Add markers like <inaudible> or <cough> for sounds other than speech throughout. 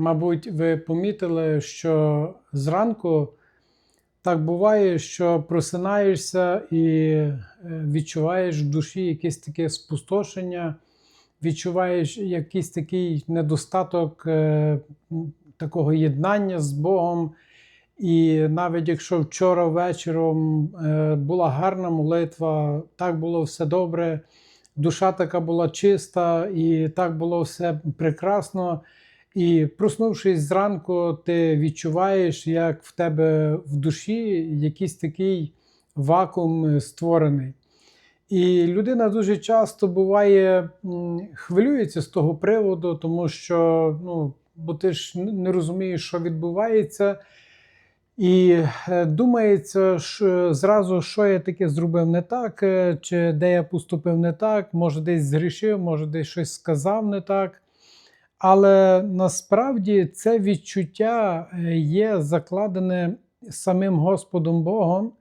Мабуть, ви помітили, що зранку так буває, що просинаєшся і е, відчуваєш в душі якесь таке спустошення, відчуваєш якийсь такий недостаток е, такого єднання з Богом. І навіть якщо вчора вечором е, була гарна молитва, так було все добре, душа така була чиста, і так було все прекрасно. І проснувшись зранку, ти відчуваєш, як в тебе в душі якийсь такий вакуум е, створений. І людина дуже часто буває хвилюється з того приводу, тому що ну, бо ти ж не розумієш, що відбувається. І е, думається, що зразу, що я таке зробив не так, е, чи де я поступив не так, може десь згрішив, може десь щось сказав не так. Але насправді це відчуття е, є закладене самим Господом Богом,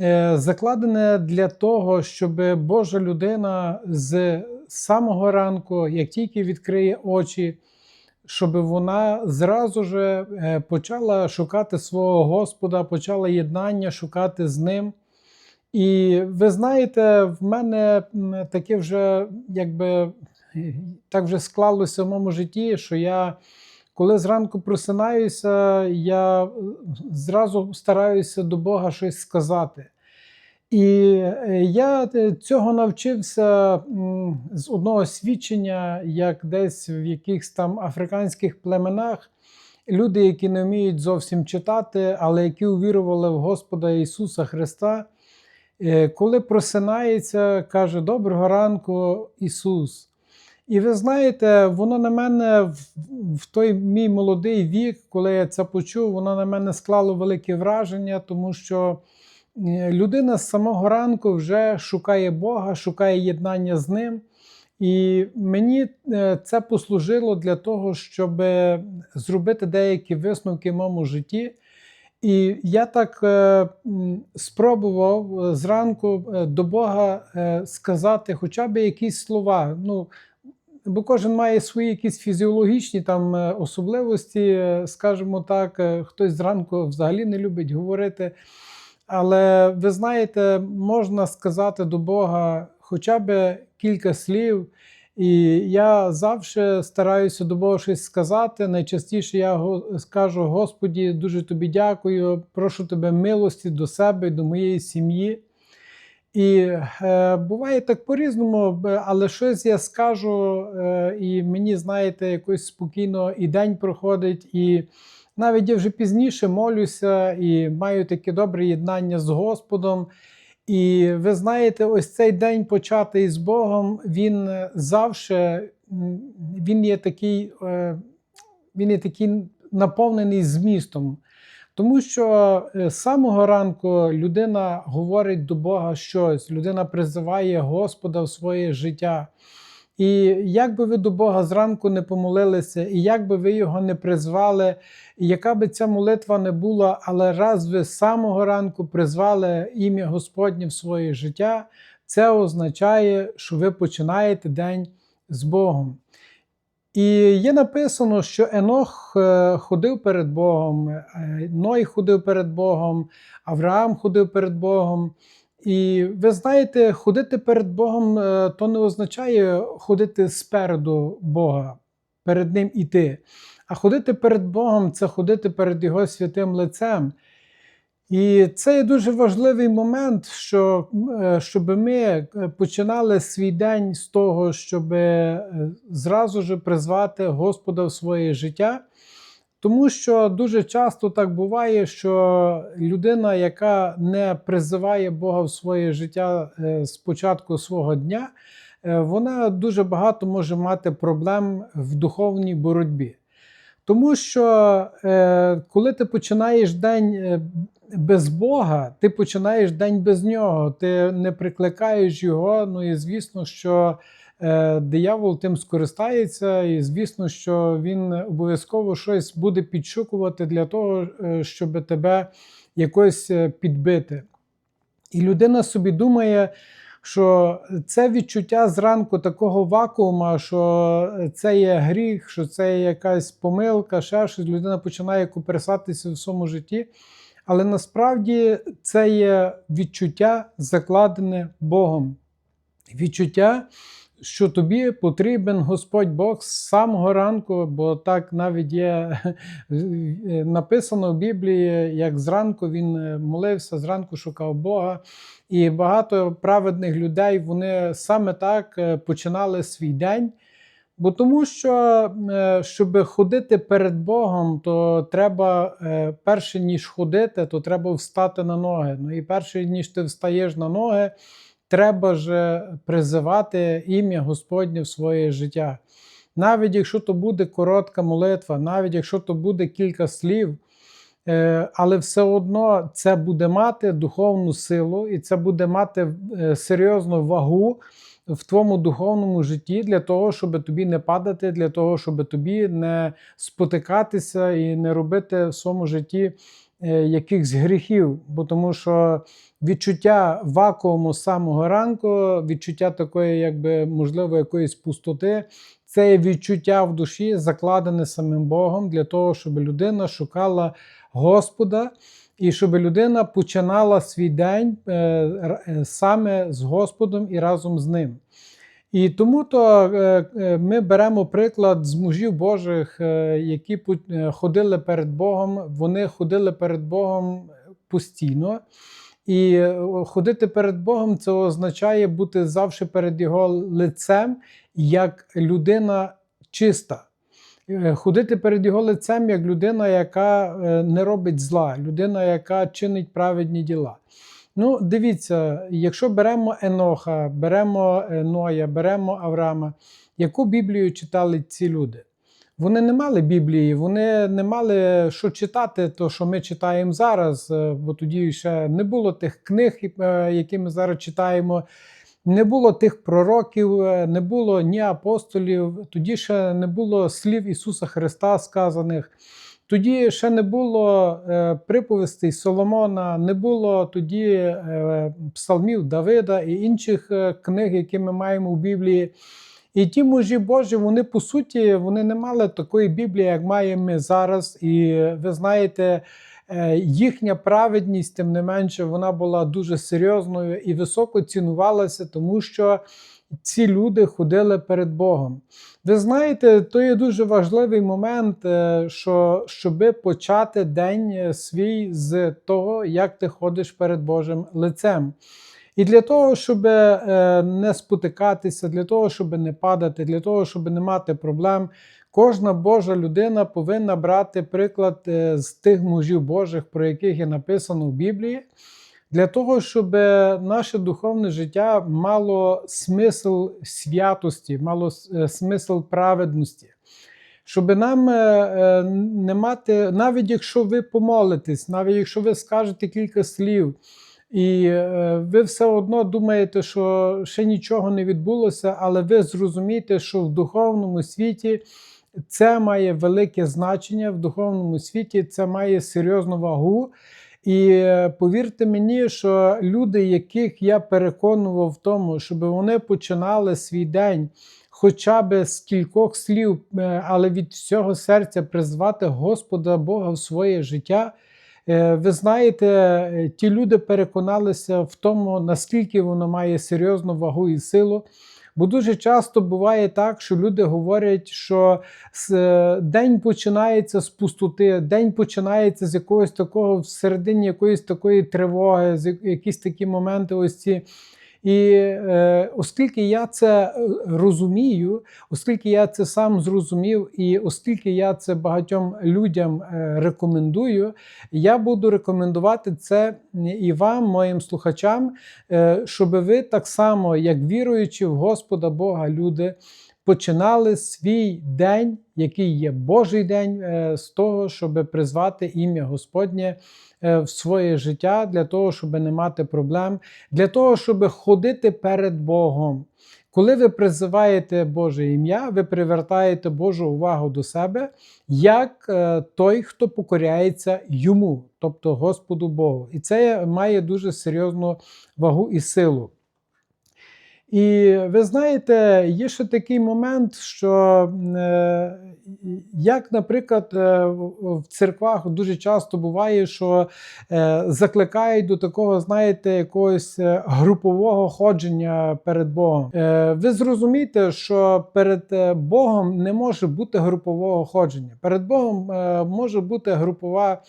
е, закладене для того, щоб Божа людина з самого ранку, як тільки відкриє очі, щоб вона зразу же е, почала шукати свого Господа, почала єднання шукати з ним. І ви знаєте, в мене таке вже якби так вже склалося в моєму житті, що я, коли зранку просинаюся, я е, зразу стараюся до Бога щось сказати. І е, я е, цього навчився з одного свідчення, як десь в якихось там африканських племенах люди, які не вміють зовсім читати, але які увірували в Господа Ісуса Христа, коли просинається, каже: Доброго ранку, Ісус. І ви знаєте, воно на мене в, в той мій молодий вік, коли я це почув, воно на мене склало велике враження, тому що е, людина з самого ранку вже шукає Бога, шукає єднання з ним. І мені е, це послужило для того, щоб зробити деякі висновки в моєму житті. І я так е, спробував е, зранку до Бога сказати хоча б якісь слова. Ну, бо кожен має свої якісь фізіологічні там е, особливості, е, скажімо так, е, хтось зранку взагалі не любить говорити. Але ви знаєте, можна сказати до Бога хоча б кілька слів. І я завжди стараюся до Бога щось сказати. Найчастіше я скажу: Господі, дуже тобі дякую, прошу тебе милості до себе до моєї сім'ї. І е, буває так по-різному, але щось я скажу, е, і мені, знаєте, якось спокійно і день проходить, і навіть я вже пізніше молюся і маю таке добре єднання з Господом. І ви знаєте, ось цей день початий з Богом, він завжди він є такий, е, він є такий наповнений змістом. Тому що е, з самого ранку людина говорить до Бога щось, людина призиває Господа в своє життя. І як би ви до Бога зранку не помолилися, і як би ви його не призвали, і яка би ця молитва не була, але раз ви з самого ранку призвали ім'я Господнє в своє життя, це означає, що ви починаєте день з Богом. І є написано, що Енох е, ходив перед Богом, е, Ной ходив перед Богом, Авраам ходив перед Богом. І ви знаєте, ходити перед Богом е, то не означає ходити спереду Бога, перед Ним іти. А ходити перед Богом це ходити перед Його святим лицем. І це є дуже важливий момент, що, е, щоб ми е, починали свій день з того, щоб е, зразу ж призвати Господа в своє життя. Тому що дуже часто так буває, що людина, яка не призиває Бога в своє життя з початку свого дня, вона дуже багато може мати проблем в духовній боротьбі. Тому що коли ти починаєш день без Бога, ти починаєш день без нього, ти не прикликаєш його. Ну і звісно, що е, диявол тим скористається, і звісно, що він обов'язково щось буде підшукувати для того, е, щоб тебе якось е, підбити. І людина собі думає: що це відчуття зранку такого вакуума, що це є гріх, що це є якась помилка, ще щось, людина починає куперсатися в своєму житті. Але насправді це є відчуття, закладене Богом. Відчуття, що тобі потрібен Господь Бог з самого ранку, бо так навіть є <laughs> написано в Біблії, як зранку він молився, зранку шукав Бога. І багато праведних людей вони саме так е, починали свій день. Бо тому що, е, щоб ходити перед Богом, то треба е, перше ніж ходити, то треба встати на ноги. Ну і перше ніж ти встаєш на ноги, треба ж призивати ім'я Господнє в своє життя. Навіть якщо то буде коротка молитва, навіть якщо то буде кілька слів, е, але все одно це буде мати духовну силу і це буде мати серйозну вагу в твоєму духовному житті для того, щоб тобі не падати, для того, щоб тобі не спотикатися і не робити в своєму житті е, якихось гріхів. Бо тому що відчуття вакууму з самого ранку, відчуття такої, якби можливо, якоїсь пустоти. Це відчуття в душі, закладене самим Богом для того, щоб людина шукала Господа і щоб людина починала свій день е, е, саме з Господом і разом з ним. І тому то е, ми беремо приклад з мужів Божих, які ходили перед Богом. Вони ходили перед Богом постійно. І ходити перед Богом це означає бути завжди перед Його лицем як людина чиста. Е, ходити перед його лицем як людина, яка е, не робить зла, людина, яка чинить праведні діла. Ну, дивіться, якщо беремо Еноха, беремо е, Ноя, беремо Авраама, яку Біблію читали ці люди? Вони не мали Біблії, вони не мали що читати, то що ми читаємо зараз, бо тоді ще не було тих книг, які ми зараз читаємо. Не було тих пророків, е, не було ні апостолів, тоді ще не було слів Ісуса Христа сказаних. Тоді ще не було е, приповістей Соломона, не було тоді е, псалмів Давида і інших книг, які ми маємо в Біблії. І ті мужі Божі, вони по суті вони не мали такої Біблії, як маємо ми зараз. І ви знаєте, їхня праведність, тим не менше, вона була дуже серйозною і високо цінувалася, тому що ці люди ходили перед Богом. Ви знаєте, то є дуже важливий момент, е, що щоби почати день свій з того, як ти ходиш перед Божим лицем. І для того, щоб е, не спотикатися, для того, щоб не падати, для того, щоб не мати проблем, Кожна Божа людина повинна брати приклад е, з тих мужів Божих, про яких є написано в Біблії, для того, щоб наше духовне життя мало смисл святості, мало е, смисл праведності. Щоб нам е, не мати, навіть якщо ви помолитесь, навіть якщо ви скажете кілька слів, і ви все одно думаєте, що ще нічого не відбулося, але ви зрозумієте, що в духовному світі це має велике значення в духовному світі, це має серйозну вагу. І е, повірте мені, що люди, яких я переконував в тому, щоб вони починали свій день хоча б з кількох слів, е, але від всього серця призвати Господа Бога в своє життя. Е, ви знаєте, ті люди переконалися в тому, наскільки воно має серйозну вагу і силу. Бо дуже часто буває так, що люди говорять, що е, день починається з пустоти, день починається з якогось такого всередині якоїсь такої тривоги, з якісь такі моменти. ось ці. І е, оскільки я це е, розумію, оскільки я це сам зрозумів, і оскільки я це багатьом людям е, рекомендую, я буду рекомендувати це і вам, моїм слухачам, е, щоб ви так само, як віруючи в Господа Бога, люди починали свій день, який є Божий день, е, з того, щоб призвати ім'я Господнє е, в своє життя, для того, щоб не мати проблем, для того, щоб ходити перед Богом. Коли ви призиваєте Боже ім'я, ви привертаєте Божу увагу до себе як е, той, хто покоряється йому, тобто Господу Богу. І це має дуже серйозну вагу і силу. І ви знаєте, є ще такий момент, що е, як, наприклад, е, в церквах дуже часто буває, що е, закликають до такого, знаєте, якогось групового ходження перед Богом. Ви зрозумієте, що перед Богом не може бути групового ходження. Перед Богом може бути групова.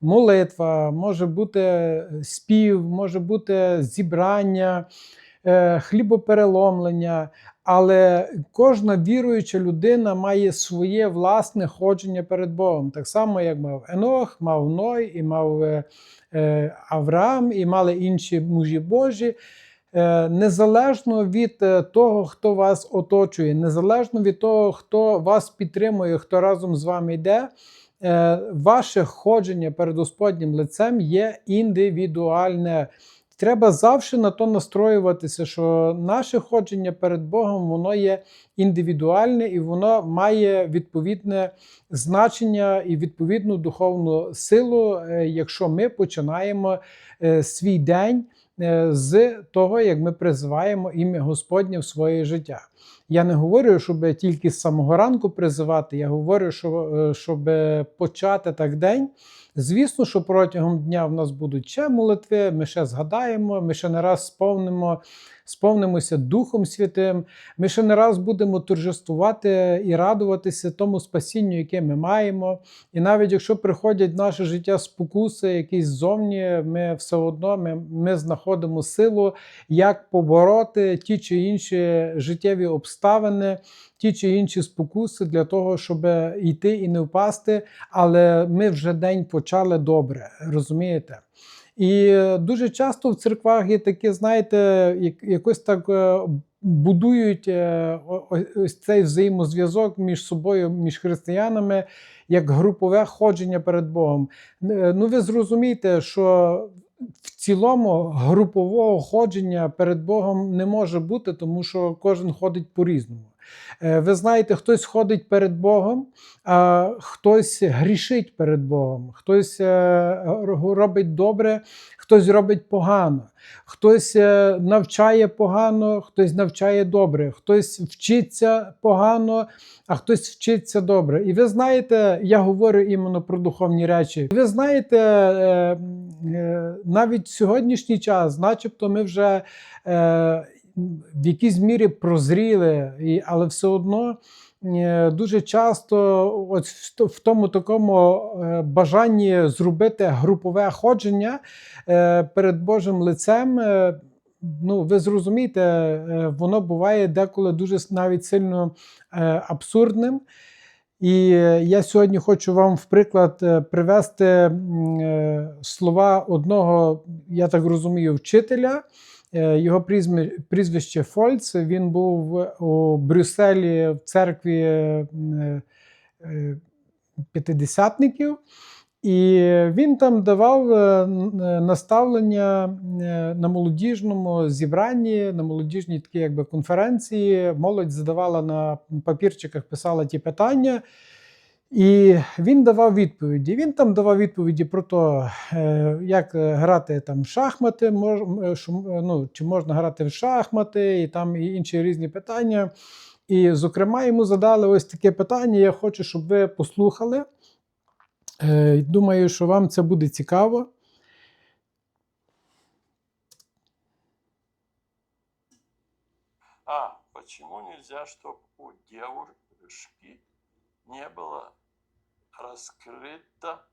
Молитва, може бути спів, може бути зібрання, хлібопереломлення, але кожна віруюча людина має своє власне ходження перед Богом. Так само, як мав Енох, мав Ной, і мав е, е, Авраам, і мали інші мужі Божі. Е, Незалежно від е, того, хто вас оточує, незалежно від того, хто вас підтримує, хто разом з вами йде, е, ваше ходження перед Господнім лицем є індивідуальне. Треба завжди на то настроюватися, що наше ходження перед Богом воно є індивідуальне і воно має відповідне значення і відповідну духовну силу, е, якщо ми починаємо е, свій день е, з того, як ми призиваємо ім'я Господнє в своє життя. Я не говорю, щоб тільки з самого ранку призивати, я говорю, що, щоб почати так день. Звісно, що протягом дня в нас будуть ще молитви, ми ще згадаємо, ми ще не раз сповнимо, сповнимося Духом Святим, ми ще не раз будемо торжествувати і радуватися тому спасінню, яке ми маємо. І навіть якщо приходять в наше життя спокуси, якісь ззовні, ми все одно ми, ми знаходимо силу, як побороти ті чи інші життєві обставини, ті чи інші спокуси для того, щоб йти і не впасти. Але ми вже день почали добре, розумієте? І дуже часто в церквах є таке, знаєте, як- якось так е, будують е, ось цей взаємозв'язок між собою, між християнами, як групове ходження перед Богом. Е, Ну, ви зрозумієте, що в цілому групового ходження перед Богом не може бути, тому що кожен ходить по-різному. Е, Ви знаєте, хтось ходить перед Богом, а хтось грішить перед Богом, хтось е, робить добре, хтось робить погано, хтось е, навчає погано, хтось навчає добре, хтось вчиться погано, а хтось вчиться добре. І ви знаєте, я говорю іменно про духовні речі. Ви знаєте, навіть в сьогоднішній час, начебто, ми вже в якійсь мірі прозріли, і, але все одно. е, Дуже часто, от в тому такому е, бажанні зробити групове ходження е, перед Божим лицем, ну ви зрозумієте, воно буває деколи дуже навіть сильно абсурдним. І я сьогодні хочу вам в приклад привести слова одного, я так розумію, вчителя. Е, Його прізвище, Фольц. Він був у Брюсселі в церкві е, е, п'ятидесятників. І він там давав наставлення на молодіжному зібранні, на молодіжній такій якби конференції. Молодь задавала на папірчиках, писала ті питання. І він давав відповіді. Він там давав відповіді про те, як е, грати там в шахмати, е, е, ну, чи можна грати в шахмати, і там і інші різні питання. І, зокрема, йому задали ось таке питання. Я хочу, щоб ви послухали. Думаю, що вам це буде цікаво. А почему нельзя, чтобы у девушки не было раскрыта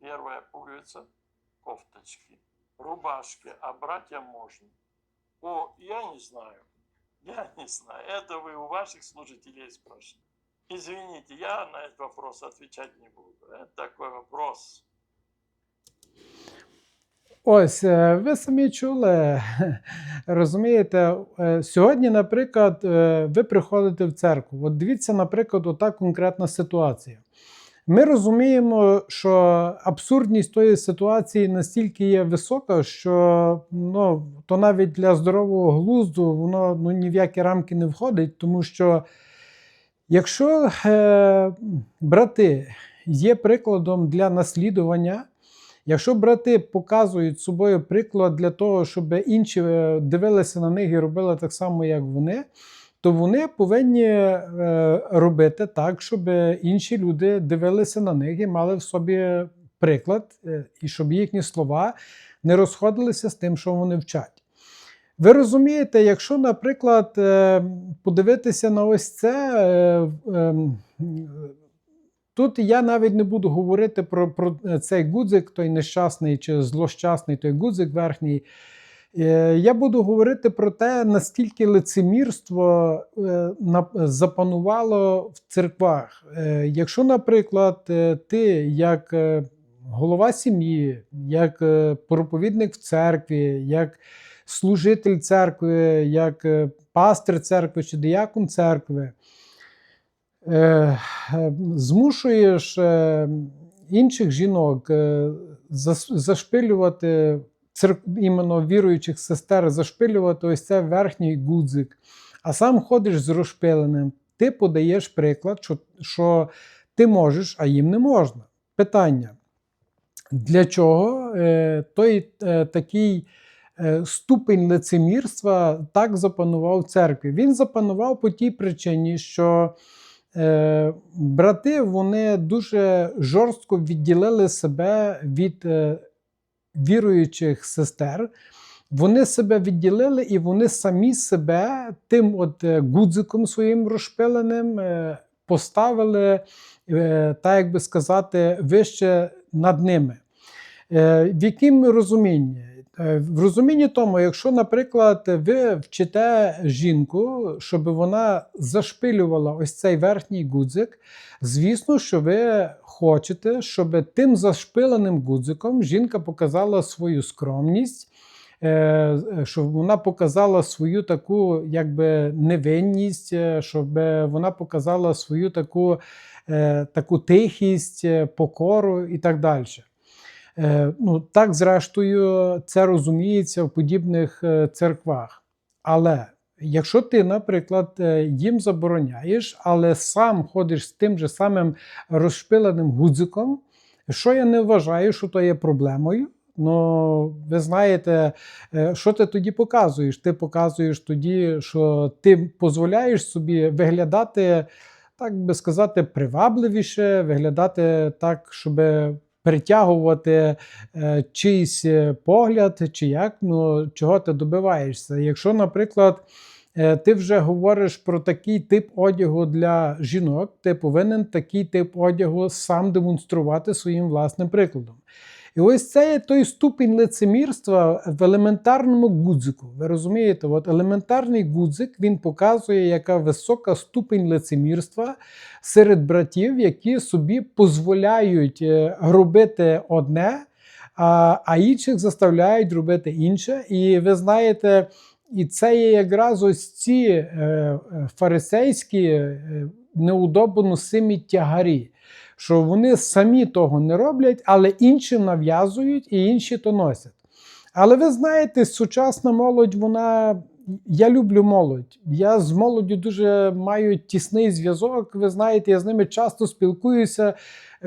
первая пуговица кофточки, рубашки, а братьям можно? О, я не знаю. <laughs> Я не знаю. Это вы у ваших служителей спрашиваете. Извините, я на этот вопрос отвечать не буду. Это такой вопрос. Ось, е, ви самі чули, <laughs> розумієте, е, сьогодні, наприклад, е, ви приходите в церкву. От дивіться, наприклад, ота конкретна ситуація. Ми розуміємо, що абсурдність тої ситуації настільки є висока, що ну, то навіть для здорового глузду воно ну, ні в які рамки не входить, тому що якщо е, брати є прикладом для наслідування, Якщо брати показують собою приклад для того, щоб інші е, дивилися на них і робили так само, як вони, то вони повинні е, робити так, щоб інші люди дивилися на них і мали в собі приклад, е, і щоб їхні слова не розходилися з тим, що вони вчать. Ви розумієте, якщо, наприклад, е, подивитися на ось це, ем, тут я навіть не буду говорити про, про цей гудзик, той нещасний чи злощасний той гудзик верхній. Е, Я буду говорити про те, наскільки лицемірство е, запанувало в церквах. Е, Якщо, наприклад, ти як голова сім'ї, як проповідник в церкві, як служитель церкви, як пастир церкви чи диякон церкви, змушуєш інших жінок зашпилювати церк... іменно віруючих сестер, зашпилювати ось це верхній гудзик, а сам ходиш з розшпиленим, ти подаєш приклад, що, що ти можеш, а їм не можна. Питання. Для чого е, той е, такий е, ступень лицемірства так запанував церкві? Він запанував по тій причині, що е, брати вони дуже жорстко відділили себе від е, віруючих сестер. Вони себе відділили і вони самі себе тим от е, гудзиком своїм розшпиленим е, поставили, е, так як би сказати, вище над ними. В яким розумінні? Е, В розумінні тому, якщо, наприклад, ви вчите жінку, щоб вона зашпилювала ось цей верхній гудзик, звісно, що ви хочете, щоб тим зашпиленим гудзиком жінка показала свою скромність, е, щоб вона показала свою таку якби невинність, е, щоб вона показала свою таку, таку тихість, покору і так далі. Е, Ну, так, зрештою, це розуміється в подібних е, церквах. Але якщо ти, наприклад, е, їм забороняєш, але сам ходиш з тим же самим розшпиленим гудзиком, що я не вважаю, що то є проблемою. Ну, ви знаєте, що ти тоді показуєш? Ти показуєш тоді, що ти дозволяєш собі виглядати, так би сказати, привабливіше, виглядати так, щоб притягувати е, чийсь е, погляд, чи як, ну, чого ти добиваєшся. Якщо, наприклад, е, ти вже говориш про такий тип одягу для жінок, ти повинен такий тип одягу сам демонструвати своїм власним прикладом. І ось це є той ступінь лицемірства в елементарному гудзику. Ви розумієте, от елементарний гудзик він показує, яка висока ступінь лицемірства серед братів, які собі дозволяють е, робити одне, а, а інших заставляють робити інше. І ви знаєте, і це є якраз ось ці е, е, фарисейські е, неудобоносимі тягарі що вони самі того не роблять, але іншим нав'язують і інші то носять. Але ви знаєте, сучасна молодь, вона. Я люблю молодь. Я з молоддю дуже маю тісний зв'язок. Ви знаєте, я з ними часто спілкуюся.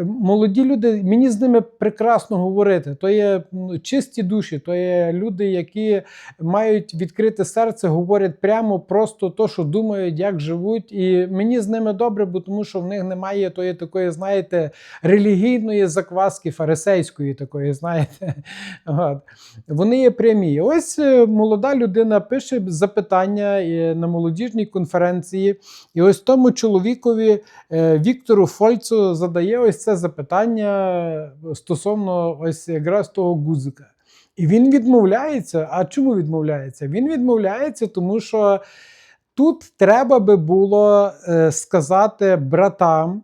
Молоді люди, мені з ними прекрасно говорити. То є чисті душі, то є люди, які мають відкрите серце, говорять прямо просто то, що думають, як живуть. І мені з ними добре, бо тому що в них немає тої такої, знаєте, релігійної закваски, фарисейської такої, знаєте. <laughs> От. Вони є прямі. Ось е, молода людина пише запитання е, на молодіжній конференції, і ось тому чоловікові е, Віктору Фольцу задає ось це запитання стосовно ось якраз того гузика. І він відмовляється. А чому відмовляється? Він відмовляється, тому що тут треба би було е, сказати братам,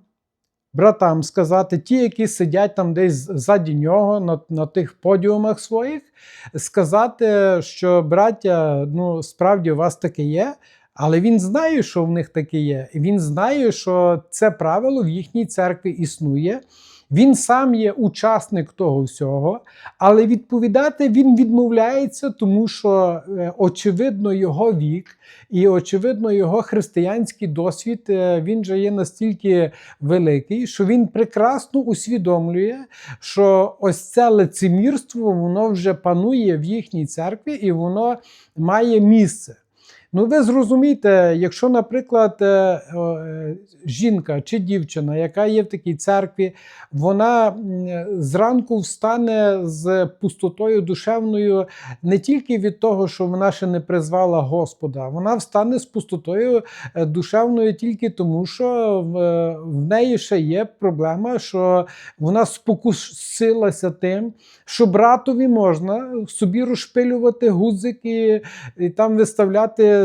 братам сказати, ті, які сидять там десь ззаді нього на, на тих подіумах своїх, сказати, що браття, ну справді у вас таке є. Але він знає, що в них таке є. Він знає, що це правило в їхній церкві існує. Він сам є учасник того всього, але відповідати він відмовляється, тому що е, очевидно його вік і очевидно його християнський досвід е, він же є настільки великий, що він прекрасно усвідомлює, що ось це лицемірство воно вже панує в їхній церкві і воно має місце. Ну, ви зрозумієте, якщо, наприклад, е, е, жінка чи дівчина, яка є в такій церкві, вона зранку встане з пустотою душевною не тільки від того, що вона ще не призвала Господа, вона встане з пустотою е, душевною тільки тому, що в, неї ще є проблема, що вона спокусилася тим, що братові можна собі розшпилювати гудзики і там виставляти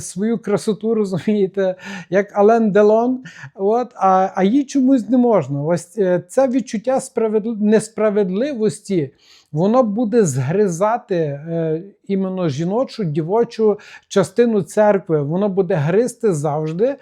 свою красоту, розумієте, як Ален Делон. От, а, а їй чомусь не можна. Ось е, це відчуття справедли... несправедливості. Воно буде згризати е, іменно жіночу, дівочу частину церкви. Воно буде гризти завжди.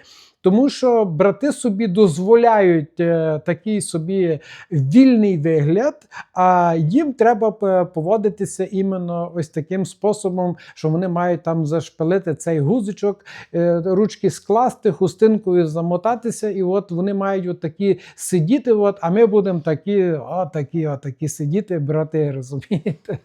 Тому що брати собі дозволяють е, такий собі вільний вигляд, а їм треба поводитися іменно ось таким способом, що вони мають там зашпилити цей гузичок, е, ручки скласти, хустинкою замотатися, і от вони мають такі сидіти. От, а ми будемо такі, о, такі, о, такі сидіти, брати, розумієте?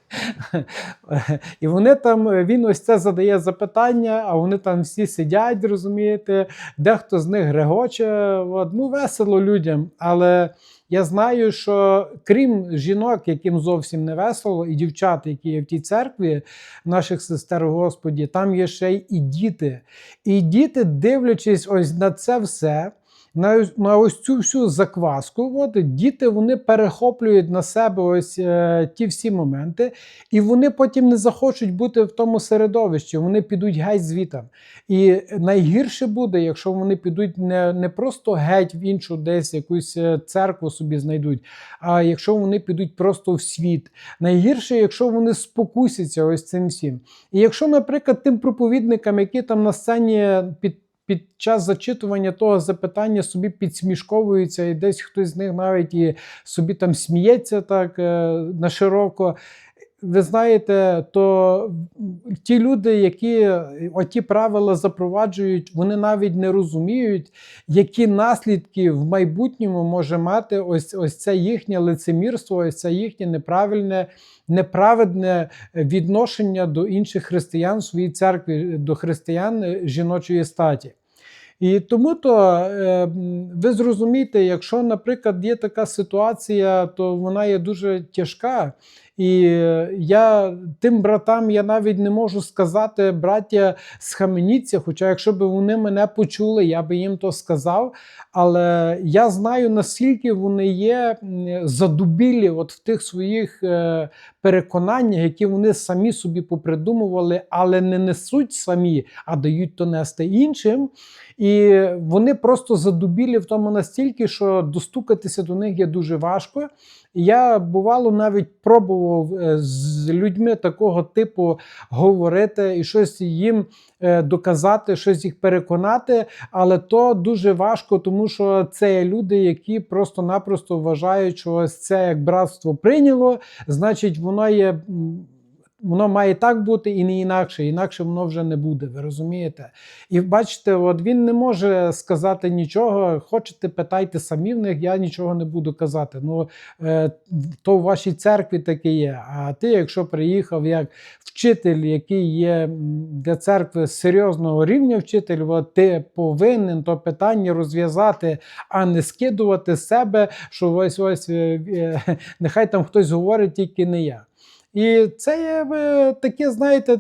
І вони там, він ось це задає запитання, а вони там всі сидять, розумієте, дехто з них грегоче. От, ну, весело людям. Але я знаю, що крім жінок, яким зовсім не весело, і дівчат, які є в тій церкві, наших сестер Господі, там є ще й діти. І діти, дивлячись ось на це все. На, на ось цю всю закваску, от, діти вони перехоплюють на себе ось е, ті всі моменти, і вони потім не захочуть бути в тому середовищі, вони підуть геть звітам. І найгірше буде, якщо вони підуть не, не просто геть в іншу десь якусь е, церкву собі знайдуть, а якщо вони підуть просто в світ. Найгірше, якщо вони спокусяться ось цим всім. І якщо, наприклад, тим проповідникам, які там на сцені під під час зачитування того запитання собі підсмішковуються, і десь хтось з них навіть і собі там сміється так е, на широко. Ви знаєте, то ті люди, які оті правила запроваджують, вони навіть не розуміють, які наслідки в майбутньому може мати ось, ось це їхнє лицемірство, ось це їхнє неправильне, неправедне відношення до інших християн в своїй церкві, до християн е, жіночої статі. І тому то е, ви зрозумієте, якщо, наприклад, є така ситуація, то вона є дуже тяжка. І е, я тим братам я навіть не можу сказати, браття, схаменіться, хоча якщо б вони мене почули, я би їм то сказав. Але я знаю, наскільки вони є задубілі от в тих своїх е, переконаннях, які вони самі собі попридумували, але не несуть самі, а дають то нести іншим. І вони просто задубілі в тому настільки, що достукатися до них є дуже важко. Я бувало навіть пробував е, з людьми такого типу говорити і щось їм е, доказати, щось їх переконати, але то дуже важко, тому що це люди, які просто-напросто вважають, що ось це як братство прийняло, значить, воно є. Воно має так бути і не інакше, інакше воно вже не буде. Ви розумієте? І бачите, от він не може сказати нічого. Хочете, питайте самі в них, я нічого не буду казати. Ну е, то в вашій церкві таке є. А ти, якщо приїхав як вчитель, який є для церкви серйозного рівня вчитель, от ти повинен то питання розв'язати, а не скидувати себе, що ось ось е, е, нехай там хтось говорить, тільки не я. І це є е, таке, знаєте,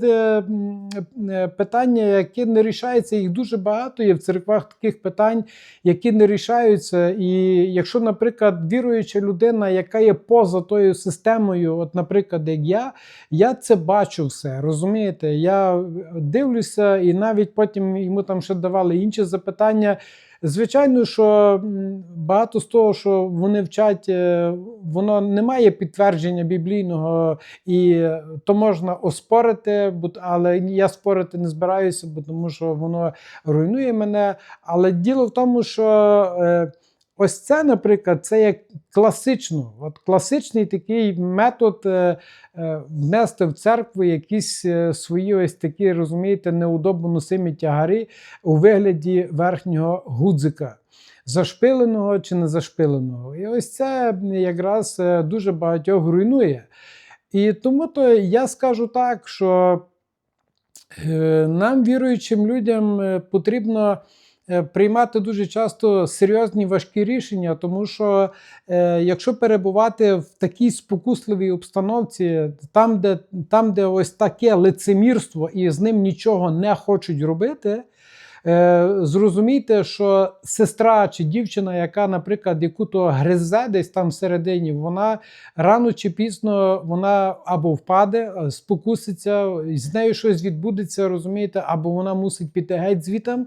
е, питання, яке не рішається. Їх дуже багато є в церквах таких питань, які не рішаються. І якщо, наприклад, віруюча людина, яка є поза тою системою, от, наприклад, як я, я це бачу все. Розумієте? Я дивлюся, і навіть потім йому там ще давали інші запитання. Звичайно, що багато з того, що вони вчать, е, воно не має підтвердження біблійного, і то можна оспорити, але я спорити не збираюся, бо тому що воно руйнує мене. Але діло в тому, що е, ось це, наприклад, це як класично, от класичний такий метод е, е, внести в церкву якісь е, свої ось такі, розумієте, неудобоносимі тягари у вигляді верхнього гудзика. Зашпиленого чи не зашпиленого. І ось це якраз е, дуже багатьох руйнує. І тому то я скажу так, що е, нам, віруючим людям, е, потрібно приймати дуже часто серйозні важкі рішення, тому що е, якщо перебувати в такій спокусливій обстановці, там, де, там, де ось таке лицемірство і з ним нічого не хочуть робити. Е, зрозумійте, що сестра чи дівчина, яка, наприклад, яку то гризе десь там всередині, вона рано чи пізно вона або впаде, е, спокуситься, з нею щось відбудеться, розумієте, або вона мусить піти геть звітом,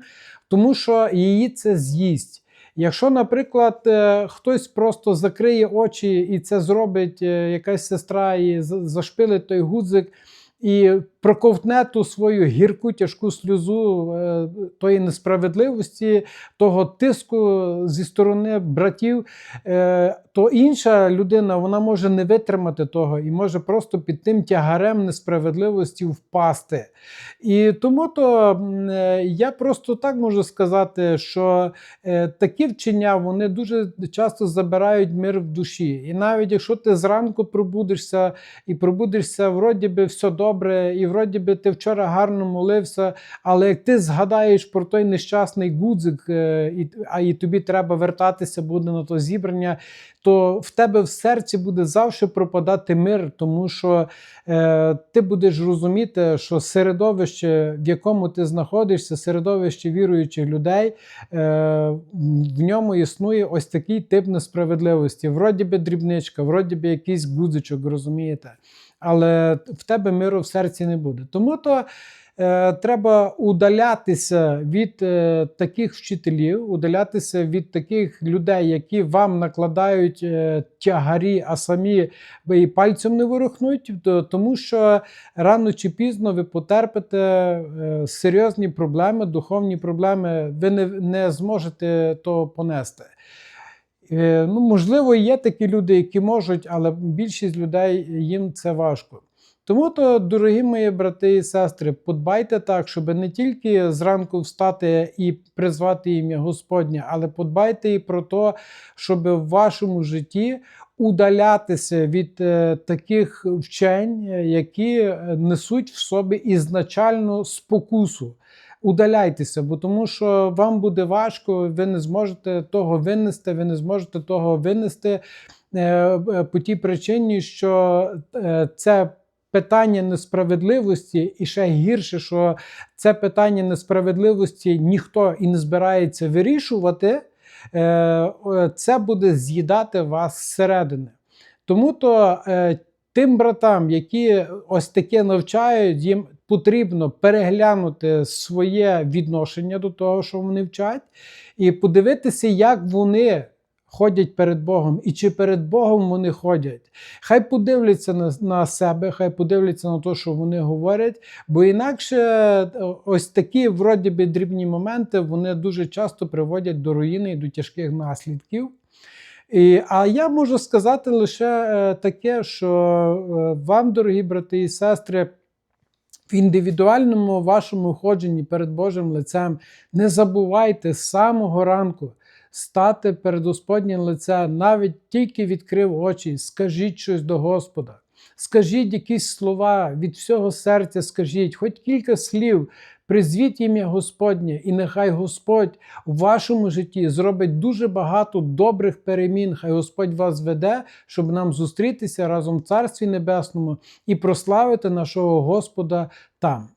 тому що її це з'їсть. Якщо, наприклад, е, хтось просто закриє очі і це зробить е, якась сестра і зашпилить той гудзик, і проковтне ту свою гірку тяжку сльозу е, тої несправедливості, того тиску зі сторони братів, е, то інша людина вона може не витримати того і може просто під тим тягарем несправедливості впасти. І тому то е, я просто так можу сказати, що такі вчення вони дуже часто забирають мир в душі. І навіть якщо ти зранку пробудешся і пробудешся, вроді би все добре, і вроді би ти вчора гарно молився, але як ти згадаєш про той нещасний гудзик, е, а і тобі треба вертатися буде на то зібрання, то в тебе в серці буде завжди пропадати мир, тому що е, ти будеш розуміти, що середовище, в якому ти знаходишся, середовище віруючих людей, е, в ньому існує ось такий тип несправедливості. Вроді би дрібничка, вроді би якийсь гудзичок, розумієте? Але в тебе миру в серці не буде. Тому то е, треба удалятися від е, таких вчителів, удалятися від таких людей, які вам накладають е, тягарі, а самі і пальцем не ворухнуть, то- тому що рано чи пізно ви потерпите е, серйозні проблеми, духовні проблеми, ви не, не зможете то понести. Е, Ну, можливо, є такі люди, які можуть, але більшість людей їм це важко. Тому то, дорогі мої брати і сестри, подбайте так, щоб не тільки зранку встати і призвати ім'я Господнє, але подбайте і про те, щоб в вашому житті удалятися від е, таких вчень, які е, несуть в собі ізначальну спокусу. Удаляйтеся, бо тому що вам буде важко, ви не зможете того винести, ви не зможете того винести е, е, по тій причині, що е, це питання несправедливості, і ще гірше, що це питання несправедливості ніхто і не збирається вирішувати, це буде з'їдати вас зсередини. Тому то тим братам, які ось таке навчають, їм потрібно переглянути своє відношення до того, що вони вчать, і подивитися, як вони ходять перед Богом, і чи перед Богом вони ходять. Хай подивляться на, на себе, хай подивляться на те, що вони говорять, бо інакше е, ось такі вроді би дрібні моменти вони дуже часто приводять до руїни і до тяжких наслідків. І, а я можу сказати лише е, таке, що е, вам, дорогі брати і сестри, в індивідуальному вашому ходженні перед Божим лицем не забувайте з самого ранку стати перед Господнім лицем, навіть тільки відкрив очі, скажіть щось до Господа. Скажіть якісь слова від всього серця, скажіть, хоч кілька слів, призвіть ім'я Господнє, і нехай Господь у вашому житті зробить дуже багато добрих перемін. Хай Господь вас веде, щоб нам зустрітися разом в Царстві Небесному і прославити нашого Господа там.